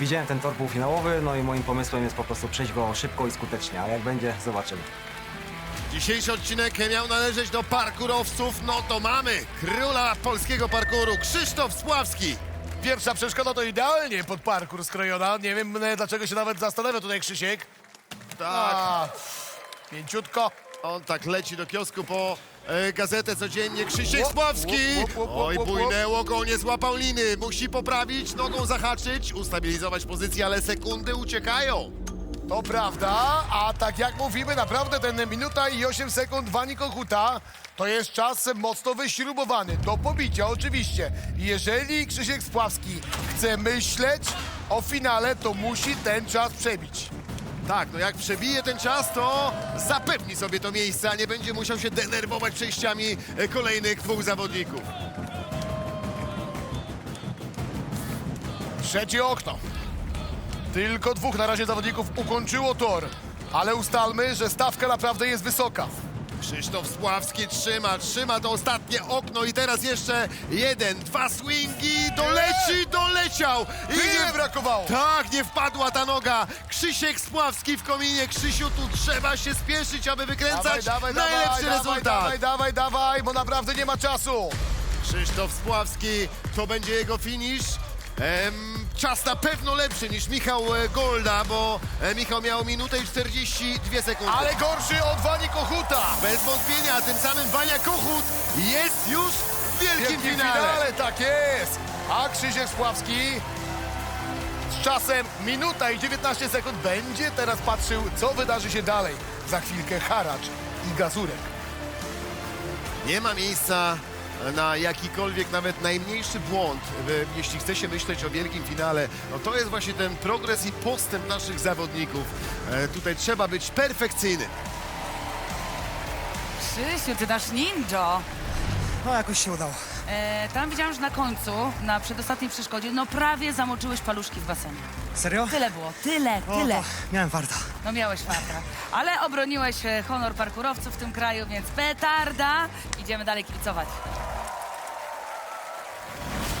Widziałem ten tor półfinałowy, no i moim pomysłem jest po prostu przejść go szybko i skutecznie, a jak będzie, zobaczymy. Dzisiejszy odcinek miał należeć do parkurowców, no to mamy króla polskiego parkuru, Krzysztof Spławski. Pierwsza przeszkoda to idealnie pod parkour skrojona. Nie wiem e, dlaczego się nawet zastanawia tutaj Krzysiek. Tak, A, pięciutko. On tak leci do kiosku po e, gazetę codziennie. Krzysiek Łop, Spławski! łop, łop, łop, Oj, łop, łop. bujnęło go, nie złapał liny. Musi poprawić, nogą zahaczyć, ustabilizować pozycję, ale sekundy uciekają. To prawda, a tak jak mówimy, naprawdę ten minuta i 8 sekund Wani Kochuta to jest czas mocno wyśrubowany, do pobicia oczywiście. Jeżeli Krzysiek Spławski chce myśleć o finale, to musi ten czas przebić. Tak, no jak przebije ten czas, to zapewni sobie to miejsce, a nie będzie musiał się denerwować przejściami e, kolejnych dwóch zawodników. Trzecie okno. Tylko dwóch na razie zawodników ukończyło tor, ale ustalmy, że stawka naprawdę jest wysoka. Krzysztof Spławski trzyma, trzyma to ostatnie okno i teraz jeszcze jeden, dwa swingi, doleci, I Tyle brakowało. Tak, nie wpadła ta noga. Krzysiek Spławski w kominie. Krzysiu, tu trzeba się spieszyć, aby wykręcać najlepszy dawaj, rezultat. dawaj, dawaj, dawaj, bo naprawdę nie ma czasu. Krzysztof Spławski, to będzie jego finish. Em, czas na pewno lepszy niż Michał e, Golda, bo e, Michał miał minutę i 42 sekundy. Ale gorszy od Wani Kochuta. Bez wątpienia, a tym samym Wania Kochut jest już w W wielkim, wielkim finale. finale, tak jest. A Krzysiek Spławski z czasem minuta i 19 sekund będzie teraz patrzył, co wydarzy się dalej. Za chwilkę haracz i gazurek. Nie ma miejsca na jakikolwiek, nawet najmniejszy błąd, jeśli chce się myśleć o wielkim finale. No to jest właśnie ten progres i postęp naszych zawodników. E, tutaj trzeba być perfekcyjny. Krzysiu, ty nasz ninja. No jakoś się udało. E, tam widziałam, że na końcu, na przedostatniej przeszkodzie, no prawie zamoczyłeś paluszki w basenie. Serio? Tyle było, tyle, O, tyle. miałem warto. No miałeś farta. Ale obroniłeś e, honor parkurowców w tym kraju, więc petarda. Idziemy dalej kibicować.